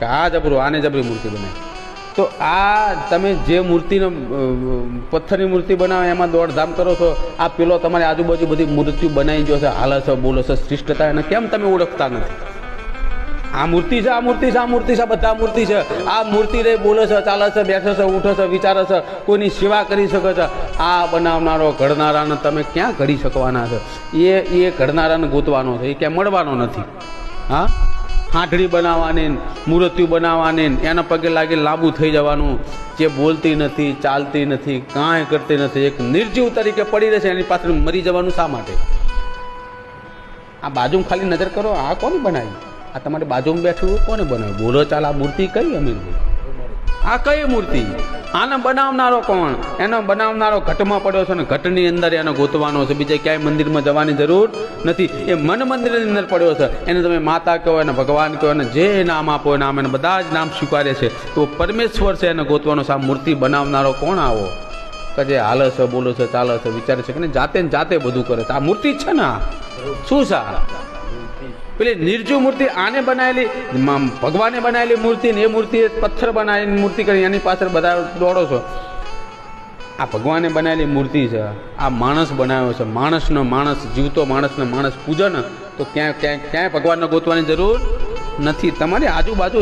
કે આ જબરું આને જબરી મૂર્તિ બનાવી તો આ તમે જે મૂર્તિનો પથ્થરની મૂર્તિ બનાવો એમાં દોડધામ કરો છો આ પેલો તમારી આજુબાજુ બધી મૂર્તિઓ બનાવી જોશે છે હાલે છે બોલો છે શ્રેષ્ઠતા એને કેમ તમે ઓળખતા નથી? આ મૂર્તિ છે, આ મૂર્તિ છે, આ મૂર્તિ છે બધા મૂર્તિ છે. આ મૂર્તિ રે બોલે છે, ચાલે છે, બેઠે છે, ઉઠે છે, વિચારે છે, કોઈની સેવા કરી શકે છે. આ બનાવનારો ઘડનારાને તમે ક્યાં ઘડી શકવાના છે? એ એ ઘડનારાને ગોતવાનો છે, એ ક્યાં મળવાનો નથી. હા? હાંઠડી બનાવવાની, મૂર્તિઓ બનાવવાની, એના પગે લાગી લાંબુ થઈ જવાનું. જે બોલતી નથી, ચાલતી નથી, કાંઈ કરતી નથી, એક નિર્જીવ તરીકે પડી રહેશે, એની પાછળ મરી જવાનું શા માટે? આ બાજુમાં ખાલી નજર કરો, આ કોને બનાવી? આ તમારી બાજુમાં બેઠું કોને બનાવ્યું? બોલો ચાલ, આ મૂર્તિ કઈ અમીરભાઈ આ કઈ મૂર્તિ? આને બનાવનારો કોણ? એનો બનાવનારો ઘટમાં પડ્યો છે ને ઘટની અંદર એને ગોતવાનો છે. બીજે ક્યાંય મંદિરમાં જવાની જરૂર નથી. એ મન મંદિરની અંદર પડ્યો છે. એને તમે માતા કહો, એને ભગવાન કહો, એને જે નામ આપો, એ નામ એને બધા જ નામ સ્વીકારે છે. તો પરમેશ્વર છે એને ગોતવાનો છે. આ મૂર્તિ બનાવનારો કોણ આવો? કે જે હાલે છે, બોલે છે, ચાલે છે, વિચારે છે કે જાતે ને જાતે બધું કરે છે. આ મૂર્તિ છે ને શું છે પેલી નિર્જીવ મૂર્તિ આને બનાવેલી ભગવાને બનાવેલી મૂર્તિ ને એ મૂર્તિ પથ્થર બનાવીને મૂર્તિ કરી, એની પાછળ બધા દોડો છો. આ ભગવાને બનાવેલી મૂર્તિ છે. આ માણસ બનાવ્યો છે. માણસનો માણસ, જીવતો માણસને માણસ પૂજન, તો ક્યાંય ક્યાંય ક્યાંય ભગવાનને ગોતવાની જરૂર નથી. તમારી આજુબાજુ